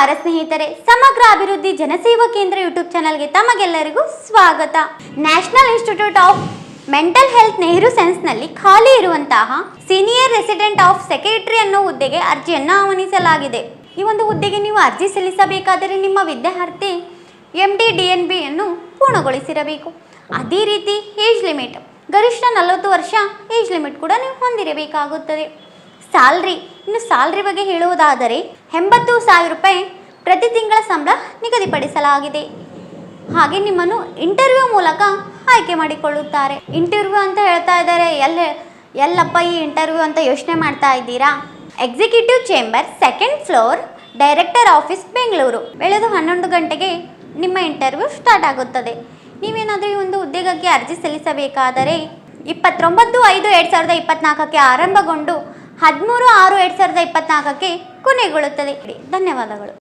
ನಮಸ್ಕಾರ ಸ್ನೇಹಿತರೆ, ಸಮಗ್ರ ಅಭಿವೃದ್ಧಿ ಜನಸೇವಾ ಕೇಂದ್ರ ಯೂಟ್ಯೂಬ್ ಚಾನಲ್ಗೆ ತಮಗೆಲ್ಲರಿಗೂ ಸ್ವಾಗತ. National institute of mental health Nehru ಸೆನ್ಸ್ನಲ್ಲಿ ಖಾಲಿ ಇರುವಂತಹ ಸೀನಿಯರ್ ರೆಸಿಡೆಂಟ್ ಆಫ್ ಸೆಕ್ರೆಟರಿ ಅನ್ನೋ ಹುದ್ದೆಗೆ ಅರ್ಜಿಯನ್ನು ಆಹ್ವಾನಿಸಲಾಗಿದೆ. ಈ ಒಂದು ಹುದ್ದೆಗೆ ನೀವು ಅರ್ಜಿ ಸಲ್ಲಿಸಬೇಕಾದರೆ ನಿಮ್ಮ ವಿದ್ಯಾರ್ಥಿ ಎಂ ಡಿ ಡಿ ಎನ್ ಬಿಯನ್ನು ಪೂರ್ಣಗೊಳಿಸಿರಬೇಕು. ಅದೇ ರೀತಿ ಏಜ್ ಲಿಮಿಟ್ ಗರಿಷ್ಠ ನಲವತ್ತು ವರ್ಷ ಏಜ್ ಲಿಮಿಟ್ ಕೂಡ ನೀವು ಹೊಂದಿರಬೇಕಾಗುತ್ತದೆ. ಸ್ಯಾಲ್ರಿ ಇನ್ನು ಸ್ಯಾಲ್ರಿ ಬಗ್ಗೆ ಹೇಳುವುದಾದರೆ ಎಂಬತ್ತು ಸಾವಿರ ರೂಪಾಯಿ ಪ್ರತಿ ತಿಂಗಳ ಸಂಬಳ ನಿಗದಿಪಡಿಸಲಾಗಿದೆ. ಹಾಗೆ ನಿಮ್ಮನ್ನು ಇಂಟರ್ವ್ಯೂ ಮೂಲಕ ಆಯ್ಕೆ ಮಾಡಿಕೊಳ್ಳುತ್ತಾರೆ. ಇಂಟರ್ವ್ಯೂ ಅಂತ ಹೇಳ್ತಾ ಇದ್ದಾರೆ. ಎಲ್ಲ ಎಲ್ಲಪ್ಪ ಈ ಇಂಟರ್ವ್ಯೂ ಅಂತ ಯೋಚನೆ ಮಾಡ್ತಾ ಇದ್ದೀರಾ? Executive chamber second floor director office Bengaluru ಬೆಳೆದು ಹನ್ನೊಂದು ಗಂಟೆಗೆ ನಿಮ್ಮ ಇಂಟರ್ವ್ಯೂ ಸ್ಟಾರ್ಟ್ ಆಗುತ್ತದೆ. ನೀವೇನಾದರೂ ಈ ಒಂದು ಉದ್ಯೋಗಕ್ಕೆ ಅರ್ಜಿ ಸಲ್ಲಿಸಬೇಕಾದರೆ ಇಪ್ಪತ್ತೊಂಬತ್ತು ಐದು ಎರಡು ಸಾವಿರದ ಇಪ್ಪತ್ನಾಲ್ಕಕ್ಕೆ ಆರಂಭಗೊಂಡು ಹದಿಮೂರು ಆರು ಎರಡು ಸಾವಿರದ ಇಪ್ಪತ್ನಾಲ್ಕಕ್ಕೆ ಕೊನೆಗೊಳ್ಳುತ್ತದೆ. ಧನ್ಯವಾದಗಳು.